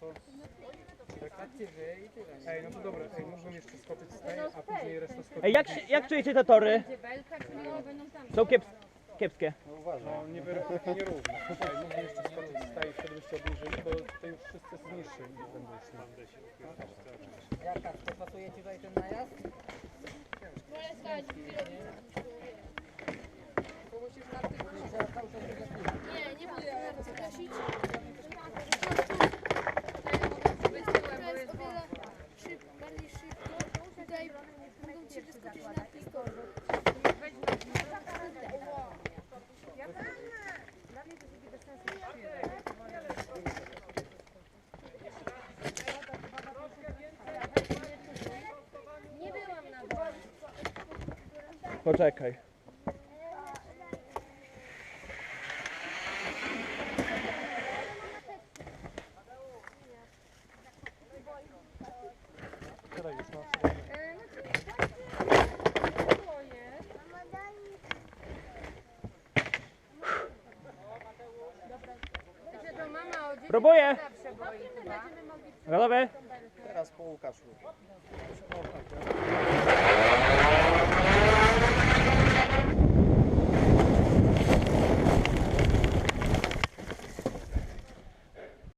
to... Ej, no to dobra, ej, można jeszcze skoczyć z tej, a później resztę skoczyć. Ej, jak, się- jak czujecie te tory? Są kiep, kiepskie. No, nie, wyro- nie równo. Ej, można jeszcze skoczyć z tej, wtedy byście obniżyli, bo tutaj już wszyscy z niższej będą szli. Jaka, to pasuje Ci tutaj ten najazd? Nie, nie mogę prosić. To Ci wyskoczyć na tylko. Nie byłam na dole. Poczekaj. Tyle już, no. Próbuję. Gotowy? Teraz po Łukaszu.